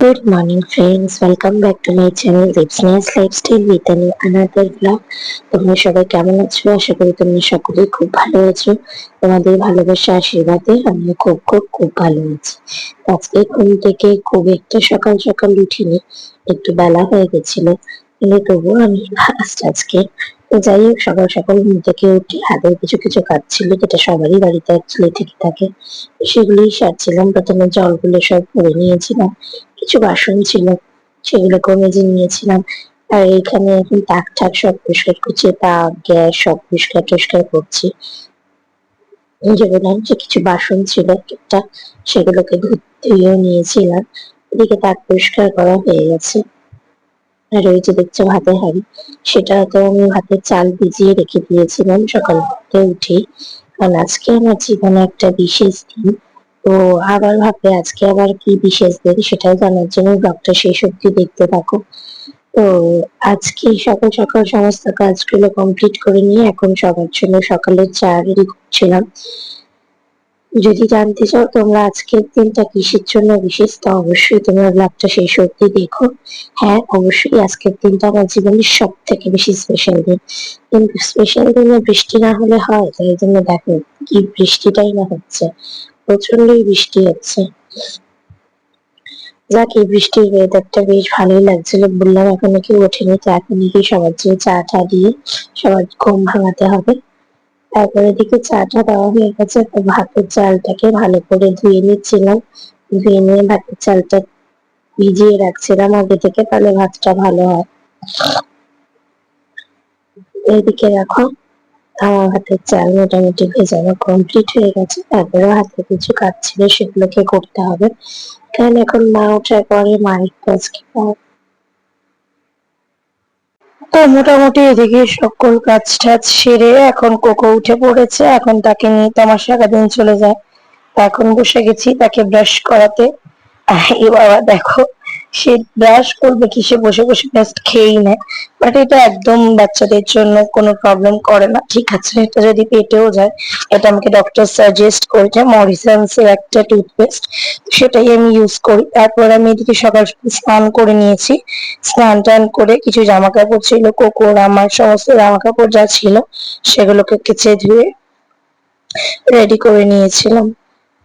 Good morning friends, welcome back to my channel Lipsnia's Lifestyle with an another vlog. তোমরা সবাই কেমন আছো? আশা করি তোমরা সকলেই খুব ভালো আছো। তোমাদের ভালোবাসা আশীর্বাদে আমি খুব খুব খুব ভালো আছি। আজকে ঘুম থেকে খুব একটা সকাল সকাল উঠিনি একটু বেলা হয়ে গেছিল। কিন্তু তবুও আমি আজকে। যাই হোক, সকাল সকাল ঘুম থেকে উঠে হাতের কিছু কিছু কাজ ছিল যেটা সবারই বাড়িতে অ্যাকচুয়ালি থেকে থাকে। সেগুলোই সারছিলাম। প্রথমে জলগুলো সব ভরে নিয়েছিলাম। কিছু বাসন ছিল, সেগুলোকেও মেজে নিয়েছিলাম। আর এখানে এখন তাক ঠাক সব পরিষ্কার করছি তাক গ্যাস সব পরিষ্কার টরিষ্কার করছি। যে বললাম যে কিছু বাসন ছিল একটা, সেগুলোকে ধুয়েও নিয়েছিলাম। এদিকে তাক পরিষ্কার করা হয়ে গেছে। যে দেখছ ভাতের হাঁড়ি। সেটা তো আমি ভাতের চাল ভিজিয়ে রেখে দিয়েছিলাম সকাল উঠে। কারণ আজকে আমার জীবনে একটা বিশেষ দিন। তো আবার ভাববে আজকে আবার কি বিশেষ দিন সেটাই জানার জন্য ব্লগটা শেষ অব্দি দেখতে থাকো। তো আজকে সকাল সকাল সমস্ত কাজগুলো কমপ্লিট করে নিয়ে এখন সবার জন্য সকালে চা রেডি করছিলাম। যদি জানতে চাও তোমরা আজকের দিনটা কিসের জন্য বিশেষ, তো অবশ্যই তোমরা ব্লগটা শেষ অব্দি দেখো। হ্যাঁ অবশ্যই আজকের দিনটা আমার জীবনের সব থেকে বেশি স্পেশাল দিন। কিন্তু স্পেশাল দিনে বৃষ্টি না হলে হয়, তাই জন্য দেখো কি বৃষ্টিটাই না হচ্ছে প্রচন্ডই বৃষ্টি হচ্ছে। যাক, এই বৃষ্টির ওয়েদারটা বেশ ভালোই লাগছিল, বললাম এখনও কেউ ওঠেনি, তো এখন কি সবার জন্য চা টা দিয়ে সবার ঘুম ভাঙাতে হবে। তারপরে এদিকে চাটা দেওয়া হয়ে গেছে, তো ভাতের চালটাকে ভালো করে ধুয়ে নিচ্ছিলাম। ধুয়ে নিয়ে ভাতের চালটা ভিজিয়ে রাখছিলাম আগে থেকে, তাহলে ভাতটা ভালো হয়। এইদিকে রাখো আমার হাতের চাল মোটামুটি ভেজানো কমপ্লিট হয়ে গেছে। তারপরে হাতে কিছু কাজ ছিল, সেগুলোকে করতে হবে। কারণ এখন মা ওঠার পরে মায়ের আজকে তো মোটামুটি এদিকে সকল কাজ টাজ সেরে এখন কোকো উঠে পড়েছে, এখন তাকে নিয়ে তো আমার সারাদিন চলে যায়। এখন বসে গেছি তাকে ব্রাশ করাতে। এ বাবা দেখো। সে ব্রাশ করবে কি, সে বসে বসে জাস্ট খেয়েই নেয়। বাট এটা একদম বাচ্চাদের জন্য কোনো প্রবলেম করে না। ঠিক আছে, এটা যদি পেটেও যায়, এটা আমাকে ডক্টর সাজেস্ট করেছে মরিসন্স এর একটা টুথপেস্ট সেটাই আমি ইউজ করি। তারপর আমি এদিকে সকাল সকাল স্নান করে নিয়েছি। স্নান টান করে কিছু জামা কাপড় ছিল, কোকোর, আমার সমস্ত জামা কাপড় যা ছিল, সেগুলোকে কেচে ধুয়ে রেডি করে নিয়েছিলাম।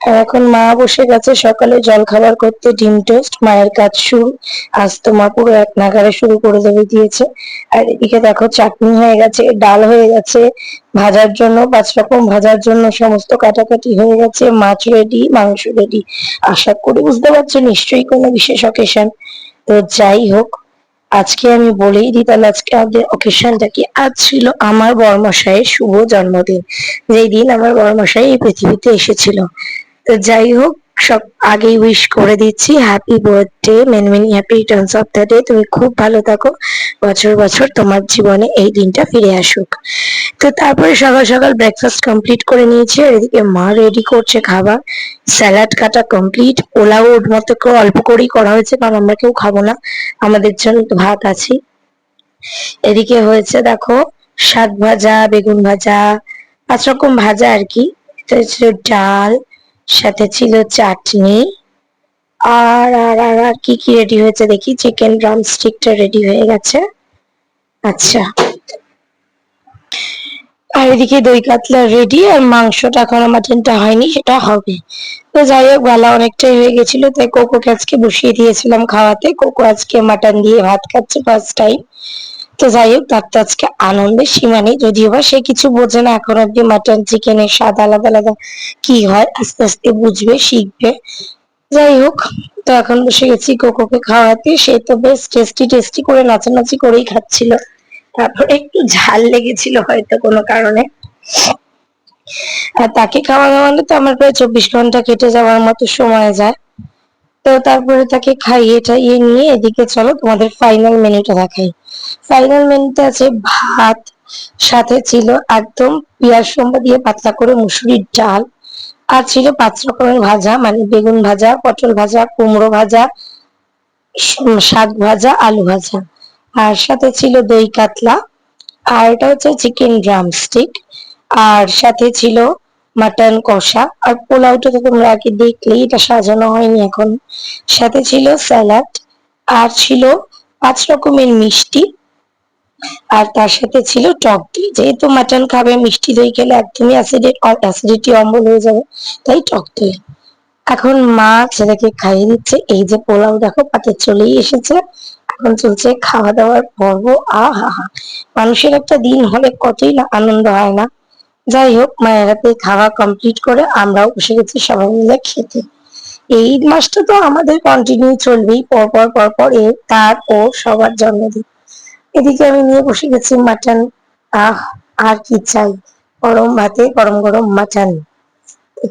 আর এখন মা বসে গেছে সকালে জল খাবার করতে, ডিম টোস্ট, মায়ের কাজ শুরু। আজ তো মা পুরো এক নাগারে শুরু করে দেবে, দিয়েছে। আর এদিকে দেখো চাটনি হয়ে গেছে, ডাল হয়ে গেছে, ভাজার জন্য, পাঁচ রকম ভাজার জন্য সমস্ত কাটাকাটি হয়ে গেছে, মাছ রেডি মাংস রেডি আশা করি বুঝতে পারছ, নিশ্চয়ই কোনো বিশেষ অকেশন তো যাই হোক, আজকে আমি বলেই দিই, তাহলে আজকে আমাদের অকেশনটা কি? আজ ছিল আমার বর্মশাইয়ের শুভ জন্মদিন। যেই দিন আমার বর্মশাই এই পৃথিবীতে এসেছিল। যাই হোক, সব আগেই উইশ করে দিচ্ছি। Happy birthday many many happy returns of the day তুমি খুব ভালো থাকো। বছর বছর তোমার জীবনে এই দিনটা ফিরে আসুক। তো তারপরে সকাল সকাল ব্রেকফাস্ট কমপ্লিট করে নিয়েছি। আর এদিকে মা রেডি করছে খাবার। স্যালাড কাটা কমপ্লিট পোলাও ওর মতো অল্প করেই করা হয়েছে, কারণ আমরা কেউ খাব না। আমাদের জন্য তো ভাত আছে। এদিকে হয়েছে দেখো, শাক ভাজা, বেগুন ভাজা, পাঁচ রকম ভাজা আর কি। ডাল সাথে ছিল চাটনি। আর আর আর আর কি কি রেডি হয়েছে দেখি? চিকেন ড্রাম স্টিকটা রেডি হয়ে গেছে। আচ্ছা। আর এদিকে দই কাতলা রেডি আর মাংসটা এখনও মাটনটা হয়নি, সেটা হবে। তো যাই হোক, বেলা অনেকটাই হয়ে গেছিল, তাই কোকোকে আজকে বসিয়ে দিয়েছিলাম খাওয়াতে। কোকো আজকে মাটন দিয়ে ভাত খাচ্ছে ফার্স্ট টাইম তো যাই হোক তার তো আজকে আনন্দের সীমা নেই। যদিও বা সে কিছু বোঝে না, এখন অব্দি মাটন চিকেনের স্বাদ আলাদা আলাদা কি হয়, আস্তে আস্তে বুঝবে, শিখবে। যাই হোক, তো এখন বসে গেছি কোকোকে খাওয়াতে। সে তো বেশ টেস্টি টেস্টি করে নাচানাচি করেই খাচ্ছিল। তারপরে একটু ঝাল লেগেছিল হয়তো কোনো কারণে। আর তাকে খাওয়ানো মানে তো আমার প্রায় চব্বিশ ঘণ্টা কেটে যাওয়ার মতো সময় যায়। তো তারপরে তাকে খাইয়ে টাইয়ে নিয়ে এদিকে চলো, তোমাদের ফাইনাল মেনুটা দেখাই। ফাইনাল মেনুতে আছে ভাত, সাথে ছিল একদম পেঁয়াজ সম্বা দিয়ে পাতলা করে মুসুরির ডাল, আর ছিল পাঁচ রকমের ভাজা মানে বেগুন ভাজা, পটল ভাজা, কুমড়ো ভাজা শাক ভাজা, আলু ভাজা। আর সাথে ছিল দই কাতলা, আর এটা হচ্ছে চিকেন ড্রামস্টিক আর সাথে ছিল মাটন, কষা আর পোলাওটা তো তোমরা আগে দেখলেই এটা সাজানো হয়নি এখন। সাথে ছিল স্যালাড আর ছিল পাঁচ রকমের মিষ্টি আর তার সাথে ছিল টক দই। যেহেতু মাটন খাবে, মিষ্টি দই খেলে একদমই অ্যাসিডিটি অম্বল হয়ে যাবে, তাই টক দই। এখন মা ছেলেকে খাইয়ে দিচ্ছে। এই যে পোলাও দেখো, পাতে চলেই এসেছে। এখন চলছে খাওয়া দাওয়ার পর্ব। আহা হা। মানুষের একটা দিন হলে কতই না আনন্দ হয় না। যাই হোক মায়ের হাতে খাওয়া কমপ্লিট করে আমরাও বসে গেছি সবাই মিলে খেতে। এই মাসটা তো আমাদের কন্টিনিউ চলবেই, পরপর পরপর এ, তার ও সবার জন্মদিন। এদিকে আমি নিয়ে বসে গেছি মাটন আহ, আর কি চাই? গরম ভাতে গরম গরম মাটন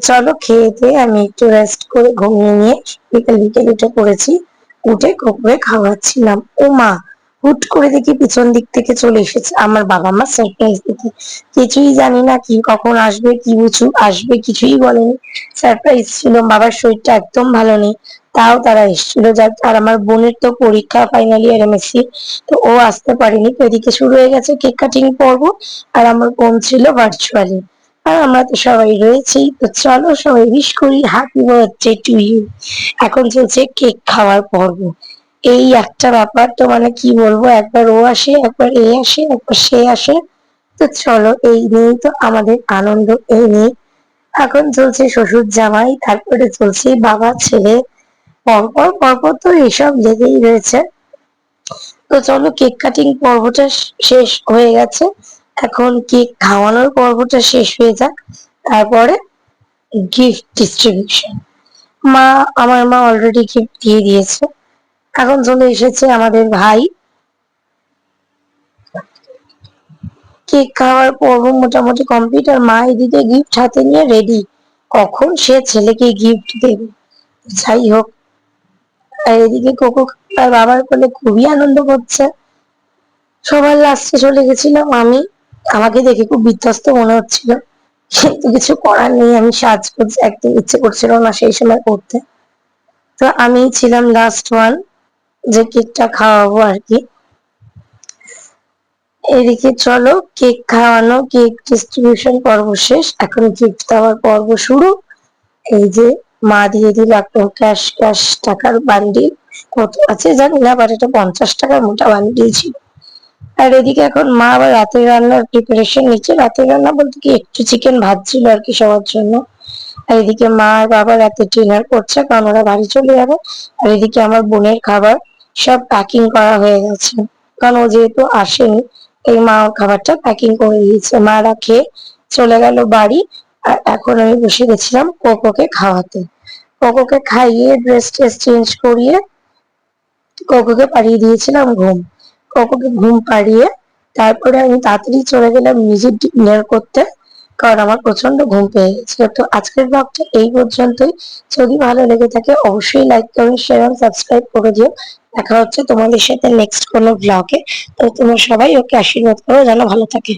চলো খেয়ে আমি একটু রেস্ট করে ঘুমিয়ে নিয়ে বিকেল বিকেল উঠে পড়েছি উঠে কুকুরে খাওয়াচ্ছিলাম। ও মা হুট করে দেখি পিছন দিক থেকে চলে এসেছে। আমার বাবা মা সারপ্রাইজ দিতে কিছুই জানি না কি, কখন আসবে, কি বুঝু আসবে, কিছুই বলেনি। সারপ্রাইজ ছিল, বাবার শরীরটা একদম ভালো নেই। তাও তারা এসেছিল। যার আর আমার বোনের তো পরীক্ষা ফাইনাল ইয়ার এমএসসি তো ও আসতে পারেনি। তো এদিকে শুরু হয়ে গেছে কেক কাটিং পর্ব। আর আমার বোন ছিল ভার্চুয়ালি আর আমরা তো সবাই রয়েছি তো চলো সবাই উইশ করি হ্যাপি বার্থডে টু ইউ এখন চলছে কেক খাওয়ার পর্ব। এই একটা ব্যাপার তো মানে কি বলব? একবার ও আসে, একবার এ আসে, একবার সে আসে। তো চলো, এই নিয়েই তো আমাদের আনন্দ, এই নিয়ে। এখন চলছে শ্বশুর জামাই, তারপরে চলছে বাবা, ছেলে। পরপর পরপর তো এসব লেগেই রয়েছে। তো চলো, কেক কাটিং পর্বটা শেষ হয়ে গেছে। এখন কেক খাওয়ানোর পর্বটা শেষ হয়ে যাক। তারপরে গিফট ডিস্ট্রিবিউশন মা, আমার মা অলরেডি গিফট দিয়ে দিয়েছে। এখন চলে এসেছে আমাদের ভাই। কেক খাওয়ার পর্ব মোটামুটি কমপ্লিট আর মা এদিকে গিফট হাতে নিয়ে রেডি কখন সে ছেলেকে গিফট দেবে? যাই হোক, আর এদিকে কোকো তার বাবার কোলে খুবই আনন্দ করছে। সবার লাস্টে চলে গেছিলাম আমি। আমাকে দেখে খুব বিধ্বস্ত মনে হচ্ছিল। কিন্তু কিছু করার নেই, আমি সাজ করছি একদম ইচ্ছে করছিল না সেই সময় করতে। তো আমি ছিলাম লাস্ট ওয়ান যে কেকটা খাওয়াবো আর কি। এদিকে চলো, কেক খাওয়ানো, কেক ডিস্ট্রিবিউশন পর্ব শেষ। এখন গিফট দেওয়ার পর্ব শুরু। এই যে মা দিয়ে দিল একটা ক্যাশ ক্যাশ টাকার বান্ডিল কত আছে জানি না বাট এটা পঞ্চাশ টাকার মোটা বান্ডিল ছিল। আর এদিকে এখন মা আবার রাতের রান্নার প্রিপারেশন নিচ্ছে। রাতের রান্না বলতে কি, একটু চিকেন ভাজছিল আর কি সবার জন্য। আর এদিকে মা আর বাবা রাতে ডিনার করছে, কারণ ওরা বাড়ি চলে যাবে। আর এদিকে আমার বোনের খাবার। সব প্যাকিং করা হয়ে গেছে। কারণ ও যেহেতু আসেনি, এই মা ওর খাবারটা প্যাকিং করে দিয়েছে। মা রাখে চলে গেল বাড়ি আর এখন আমি বসে গেছিলাম কোকোকে খাওয়াতে। কোকোকে খাইয়ে ড্রেস ট্রেস চেঞ্জ করিয়ে কোকোকে পাড়িয়ে দিয়েছিলাম ঘুম। কোকোকে ঘুম পাড়িয়ে তারপরে আমি তাড়াতাড়ি চলে গেলাম নিজের ডিনার করতে, কারণ আমার প্রচণ্ড ঘুম পেয়ে গেছিল। তো আজকের ব্লগটা এই পর্যন্তই। যদি ভালো লেগে থাকে, অবশ্যই লাইক কমেন্ট শেয়ার সাবস্ক্রাইব করে দিও। দেখা হচ্ছে তোমাদের সাথে নেক্সট কোনো ব্লগে তো তোমরা সবাই ওকে আশীর্বাদ করো, যেন ভালো থাকে।